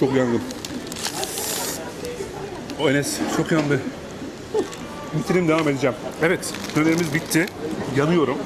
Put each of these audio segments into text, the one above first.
Çok yandım. O Enes çok yandı. Bitireyim devam edeceğim. Evet dönerimiz bitti. Yanıyorum.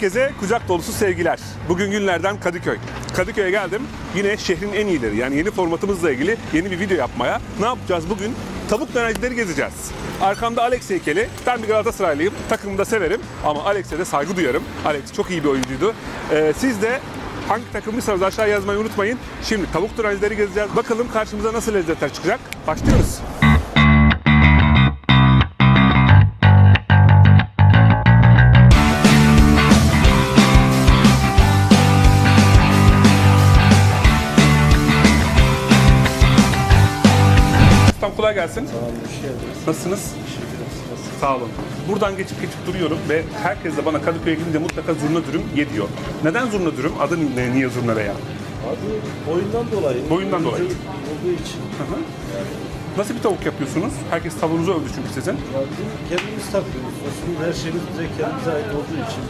Herkese kucak dolusu sevgiler. Bugün günlerden Kadıköy. Kadıköy'e geldim. Yine şehrin en iyileri yani yeni formatımızla ilgili yeni bir video yapmaya. Ne yapacağız bugün? Tavuk dönercileri gezeceğiz. Arkamda Alex heykeli. Ben bir Galatasaraylıyım. Takımımı da severim ama Alex'e de saygı duyarım. Alex çok iyi bir oyuncuydu. Ee, siz de hangi takımlıysanız aşağı yazmayı unutmayın. Şimdi tavuk dönercileri gezeceğiz. Bakalım karşımıza nasıl lezzetler çıkacak. Başlıyoruz. Tam kolay gelsin. Nasılsınız? Sağ olun. Buradan geçip geçip duruyorum ve herkes de bana Kadıköy'e gidince mutlaka zurna dürüm ye diyor. Neden zurna dürüm? Adı ne, niye zurna veya? Abi boyundan dolayı. Boyundan dolayı. Olduğu için. Nasıl bir tavuk yapıyorsunuz? Herkes tavuğunuzu övdü çünkü sizin. Ya bizim kendimiz takıyoruz. Her şeyimiz bize kendimize ait olduğu için.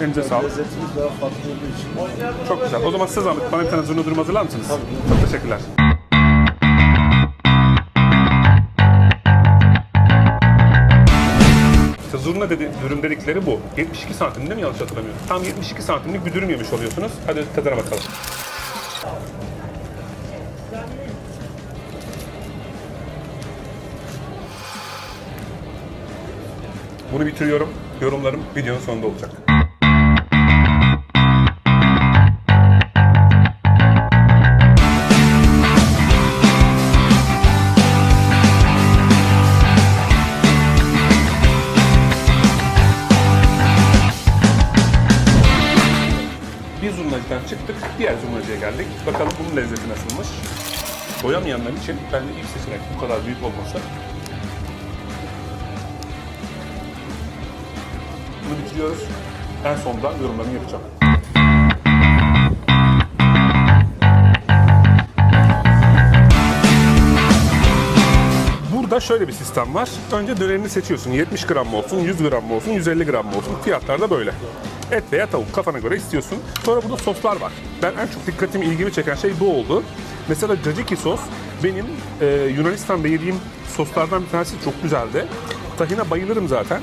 Elinize sağlık. Lezzetimiz daha farklı olduğu için. Çok güzel. O zaman size zahmet bana bir tane zurna dürüm hazırlar mısınız? Tabii. Çok teşekkürler. Zurna dedi, dürüm dedikleri bu. 72 santim değil mi yanlış hatırlamıyorum? Tam 72 santimlik bir dürüm yemiş oluyorsunuz. Hadi tadına bakalım. Bunu bitiriyorum. Yorumlarım videonun sonunda olacak. Zurnacıya geldik. Bakalım bunun lezzeti nasılmış. Doyamayanlar için bence ilk seçenek bu kadar büyük olması. Bunu bitiriyoruz. En sonda yorumlarımı yapacağım. Burada şöyle bir sistem var. Önce dönerini seçiyorsun. 70 gram mı olsun, 100 gram mı olsun, 150 gram mı olsun. Fiyatlar da böyle. Et veya tavuk kafana göre istiyorsun. Sonra burada soslar var. Ben en çok dikkatimi, ilgimi çeken şey bu oldu. Mesela caciki sos benim e, Yunanistan'da yediğim soslardan bir tanesi çok güzeldi. Tahine bayılırım zaten.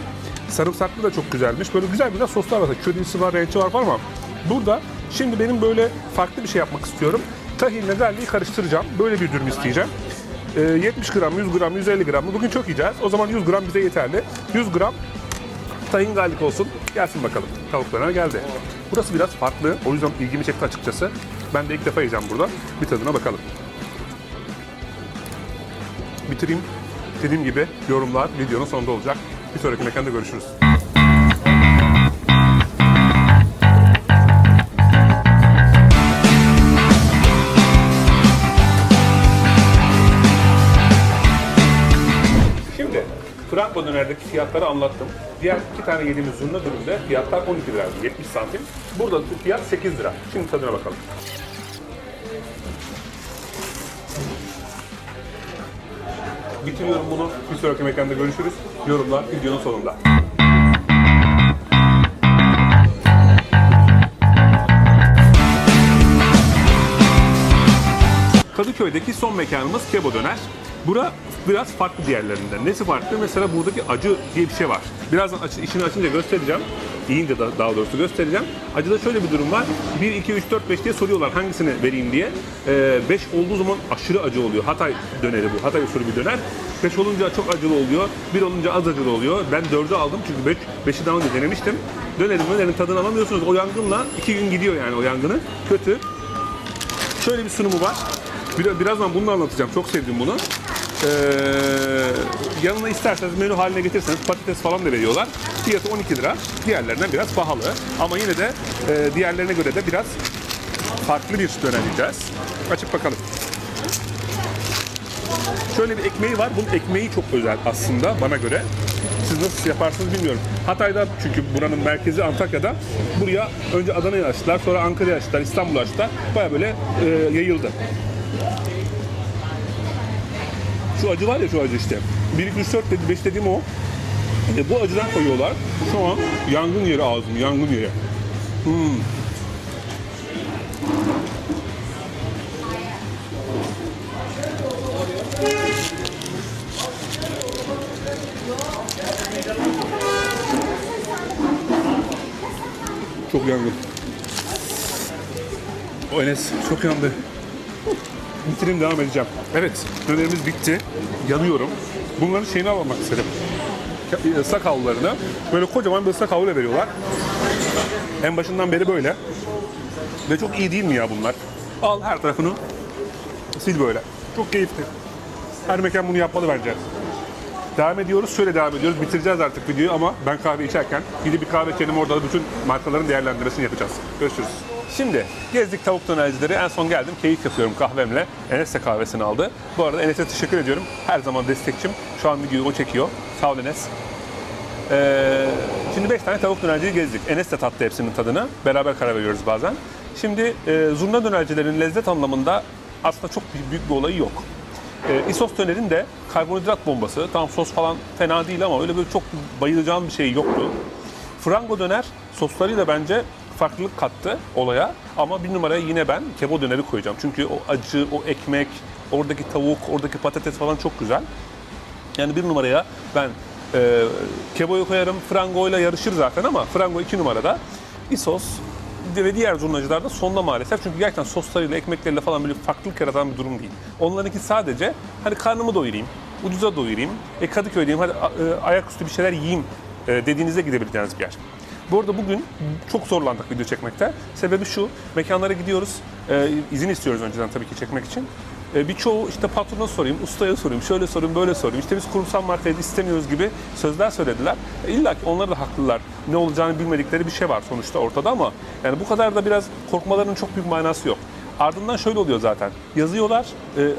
Sarımsaklı da çok güzelmiş. Böyle güzel güzel soslar var. Ködisi var, rençi var falan ama burada şimdi benim böyle farklı bir şey yapmak istiyorum. Tahinle garliği karıştıracağım. Böyle bir dürüm isteyeceğim. Ee, 70 gram, 100 gram, 150 gram mı? Bugün çok yiyeceğiz. O zaman 100 gram bize yeterli. 100 gram tahin garlic olsun. Gelsin bakalım. Tavuklarına geldi. Burası biraz farklı. O yüzden ilgimi çekti açıkçası. Ben de ilk defa yiyeceğim burada. Bir tadına bakalım. Bitireyim. Dediğim gibi yorumlar videonun sonunda olacak. Bir sonraki mekanda görüşürüz. Franco dönerdeki fiyatları anlattım. Diğer iki tane yediğimiz zurna dürümde fiyatlar 12 lira, 70 santim. Burada fiyat 8 lira. Şimdi tadına bakalım. Bitiriyorum bunu. Bir sonraki mekanda görüşürüz. Yorumlar videonun sonunda. Kadıköy'deki son mekanımız Kebo Döner. Bura biraz farklı diğerlerinden. Nesi farklı? Mesela buradaki acı diye bir şey var. Birazdan açı, işini açınca göstereceğim. Yiyince da daha doğrusu göstereceğim. Acıda şöyle bir durum var. 1, 2, 3, 4, 5 diye soruyorlar hangisini vereyim diye. 5 olduğu zaman aşırı acı oluyor. Hatay döneri bu. Hatay usulü bir döner. 5 olunca çok acılı oluyor. 1 olunca az acılı oluyor. Ben 4'ü aldım çünkü 5, 5'i daha önce denemiştim. Dönerin dönerin tadını alamıyorsunuz. O yangınla 2 gün gidiyor yani o yangını. Kötü. Şöyle bir sunumu var. Bir, birazdan bunu anlatacağım. Çok sevdim bunu. Ee, yanına isterseniz menü haline getirirseniz patates falan da veriyorlar. Fiyatı 12 lira. Diğerlerinden biraz pahalı. Ama yine de e, diğerlerine göre de biraz farklı bir döner yiyeceğiz. Açıp bakalım. Şöyle bir ekmeği var. Bunun ekmeği çok özel aslında bana göre. Siz nasıl yaparsınız bilmiyorum. Hatay'da çünkü buranın merkezi Antakya'da. Buraya önce Adana'ya açtılar, sonra Ankara'ya açtılar, İstanbul'a açtılar. Baya böyle e, yayıldı. Şu acı var ya şu acı işte. 1, 2, 3, 4 dedi, 5 dediğim o. E, bu acıdan koyuyorlar. Şu an yangın yeri ağzım, yangın yeri. Hmm. Çok yangın. O Enes çok yandı. Bitireyim devam edeceğim. Evet, dönerimiz bitti. Yanıyorum. Bunların şeyini almak istedim. Islak havlularını. Böyle kocaman bir ıslak havlu veriyorlar. En başından beri böyle. Ve çok iyi değil mi ya bunlar? Al her tarafını sil böyle. Çok keyifli. Her mekan bunu yapmalı bence. Devam ediyoruz. Şöyle devam ediyoruz. Bitireceğiz artık videoyu ama ben kahve içerken gidip bir kahve içelim orada da bütün markaların değerlendirmesini yapacağız. Görüşürüz. Şimdi gezdik tavuk dönercileri. En son geldim. Keyif yapıyorum kahvemle. Enes de kahvesini aldı. Bu arada Enes'e teşekkür ediyorum. Her zaman destekçim. Şu an videoyu o çekiyor. Sağ ol Enes. Ee, şimdi 5 tane tavuk dönerciyi gezdik. Enes de tattı hepsinin tadını. Beraber karar veriyoruz bazen. Şimdi e, zurna dönercilerin lezzet anlamında aslında çok büyük, bir olayı yok. E, İsos dönerin de karbonhidrat bombası. Tam sos falan fena değil ama öyle böyle çok bayılacağım bir şey yoktu. Frango döner soslarıyla bence farklılık kattı olaya. Ama bir numaraya yine ben kebo döneri koyacağım. Çünkü o acı, o ekmek, oradaki tavuk, oradaki patates falan çok güzel. Yani bir numaraya ben e, Kebo'yu koyarım. Frango ile yarışır zaten ama Frango iki numarada. Isos ve diğer zurnacılar da sonda maalesef. Çünkü gerçekten soslarıyla, ekmekleriyle falan böyle farklılık yaratan bir durum değil. Onlarınki sadece hani karnımı doyurayım, ucuza doyurayım, e, Kadıköy'deyim hadi e, ayaküstü bir şeyler yiyeyim e, dediğinizde gidebileceğiniz bir yer. Bu arada bugün çok zorlandık video çekmekte. Sebebi şu, mekanlara gidiyoruz, e, izin istiyoruz önceden tabii ki çekmek için. E, birçoğu işte patrona sorayım, ustaya sorayım, şöyle sorayım, böyle sorayım. İşte biz kurumsal markayı istemiyoruz gibi sözler söylediler. E, İlla ki onlar da haklılar. Ne olacağını bilmedikleri bir şey var sonuçta ortada ama yani bu kadar da biraz korkmalarının çok büyük manası yok. Ardından şöyle oluyor zaten. Yazıyorlar, e,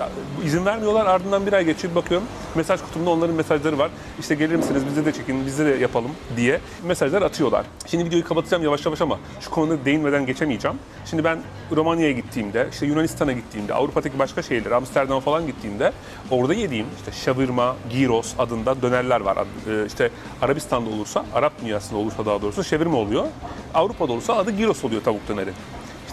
izin vermiyorlar. Ardından bir ay geçiyor bakıyorum. Mesaj kutumda onların mesajları var. İşte gelir misiniz bize de çekin, bize de yapalım diye mesajlar atıyorlar. Şimdi videoyu kapatacağım yavaş yavaş ama şu konuda değinmeden geçemeyeceğim. Şimdi ben Romanya'ya gittiğimde, işte Yunanistan'a gittiğimde, Avrupa'daki başka şehirlere, Amsterdam'a falan gittiğimde orada yediğim işte şavırma, gyros adında dönerler var. E, işte Arabistan'da olursa, Arap dünyasında olursa daha doğrusu şavirma oluyor. Avrupa'da olursa adı gyros oluyor tavuk döneri.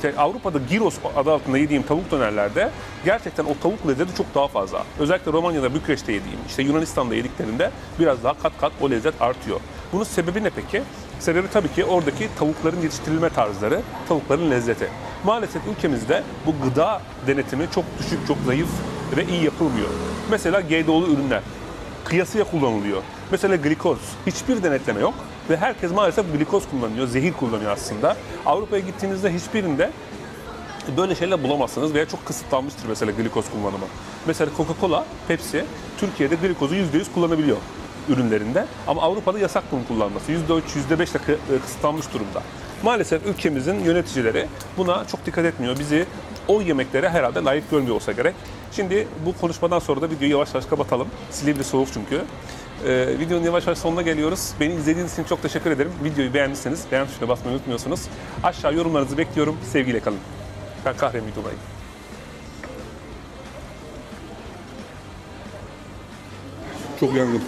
İşte Avrupa'da gyros adı altında yediğim tavuk dönerlerde gerçekten o tavuk lezzeti çok daha fazla. Özellikle Romanya'da, Bükreş'te yediğim, işte Yunanistan'da yediklerinde biraz daha kat kat o lezzet artıyor. Bunun sebebi ne peki? Sebebi tabii ki oradaki tavukların yetiştirilme tarzları, tavukların lezzeti. Maalesef ülkemizde bu gıda denetimi çok düşük, çok zayıf ve iyi yapılmıyor. Mesela GDO'lu ürünler kıyasıya kullanılıyor. Mesela glikoz. Hiçbir denetleme yok ve herkes maalesef glikoz kullanıyor, zehir kullanıyor aslında. Avrupa'ya gittiğinizde hiçbirinde böyle şeyler bulamazsınız veya çok kısıtlanmıştır mesela glikoz kullanımı. Mesela Coca-Cola, Pepsi Türkiye'de glikozu %100 kullanabiliyor ürünlerinde ama Avrupa'da yasak bunun kullanması. %3, %5 de e, kısıtlanmış durumda. Maalesef ülkemizin yöneticileri buna çok dikkat etmiyor. Bizi o yemeklere herhalde layık görmüyor olsa gerek. Şimdi bu konuşmadan sonra da videoyu yavaş yavaş kapatalım. Silivri soğuk çünkü. Ee, videonun yavaş yavaş sonuna geliyoruz. Beni izlediğiniz için çok teşekkür ederim. Videoyu beğendiyseniz beğen tuşuna basmayı unutmuyorsunuz. Aşağı yorumlarınızı bekliyorum. Sevgiyle kalın. Ben kahremi videodayım. Çok yandım.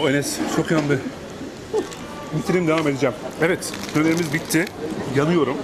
O Enes çok yandı. Bitireyim devam edeceğim. Evet, dönerimiz bitti. Yanıyorum.